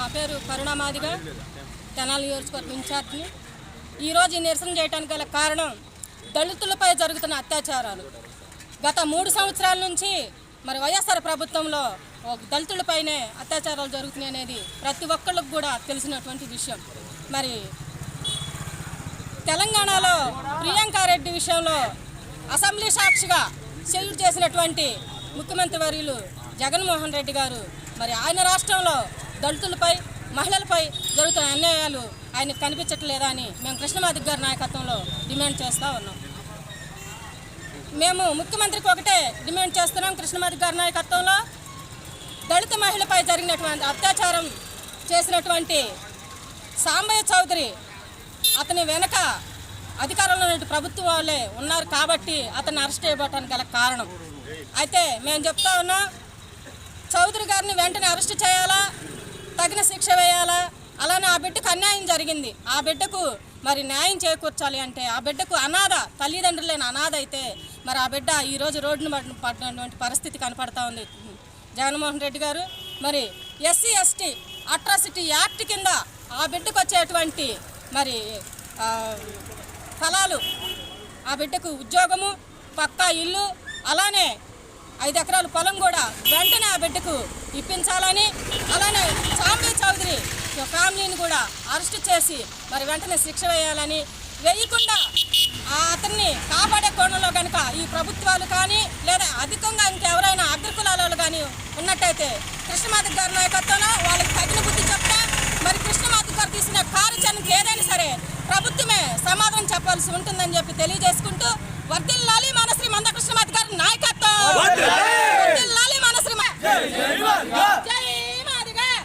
నా పేరు కరుణామాదిగా తెనాలి నియోజకవర్గం ఇన్ఛార్జ్ని. ఈరోజు ఈ నిరసన చేయడానికి గల కారణం దళితులపై జరుగుతున్న అత్యాచారాలు. గత మూడు సంవత్సరాల నుంచి మరి వైఎస్ఆర్ ప్రభుత్వంలో దళితులపైనే అత్యాచారాలు జరుగుతున్నాయి అనేది ప్రతి ఒక్కళ్ళకు కూడా తెలిసినటువంటి విషయం. మరి తెలంగాణలో ప్రియాంకారెడ్డి విషయంలో అసెంబ్లీ సాక్షిగా సెల్యూట్ చేసినటువంటి ముఖ్యమంత్రి వర్యులు జగన్మోహన్ రెడ్డి గారు మరి ఆయన రాష్ట్రంలో దళితులపై మహిళలపై జరుగుతున్న అన్యాయాలు ఆయన కనిపించట్లేదా అని మేము కృష్ణమాదిక్ గారి నాయకత్వంలో డిమాండ్ చేస్తూ ఉన్నాం. మేము ముఖ్యమంత్రికి ఒకటే డిమాండ్ చేస్తున్నాం కృష్ణమాదిక్ గారి నాయకత్వంలో. దళిత మహిళపై జరిగినటువంటి అత్యాచారం చేసినటువంటి సాంబయ్య చౌదరి అతని వెనక అధికారంలో ఉన్న ప్రభుత్వం వాళ్ళే ఉన్నారు కాబట్టి అతన్ని అరెస్ట్ చేయబోటానికి గల కారణం. అయితే మేము చెప్తా ఉన్నాం చౌదరి గారిని వెంటనే అరెస్ట్ చేయాలా? తగిన శిక్ష వేయాలా? అలానే ఆ బిడ్డకు అన్యాయం జరిగింది. ఆ బిడ్డకు మరి న్యాయం చేకూర్చాలి అంటే ఆ బిడ్డకు అనాథ తల్లిదండ్రులు లేని అనాథ అయితే మరి ఆ బిడ్డ ఈరోజు రోడ్డును పడినటువంటి పరిస్థితి కనపడతా ఉంది. జగన్మోహన్ రెడ్డి గారు మరి ఎస్సీ ఎస్టీ అట్రాసిటీ యాక్ట్ కింద ఆ బిడ్డకు వచ్చేటువంటి మరి ఫలాలు ఆ బిడ్డకు ఉద్యోగము పక్కా ఇల్లు అలానే ఐదు ఎకరాల పొలం కూడా వెంటనే ఆ బిడ్డకు ఇప్పించాలని అలానే చౌదరి ఫ్యామిలీని కూడా అరెస్ట్ చేసి మరి వెంటనే శిక్ష వేయాలని వేయకుండా అతన్ని కాపాడే కోణంలో కనుక ఈ ప్రభుత్వాలు కానీ లేదా అధికంగా ఇంకెవరైనా అగ్రకులాలలో కానీ ఉన్నట్టయితే కృష్ణమాధవ్ గారి నాయకత్వంలో వాళ్ళకి తగిన బుద్ధి చెప్తా మరి కృష్ణమాధవ్ గారు తీసిన కార్యాచరణకి ఏదైనా సరే ప్రభుత్వమే సమాధానం చెప్పాల్సి ఉంటుందని చెప్పి తెలియజేసుకుంటూ వర్దిల్లాలి మన శ్రీ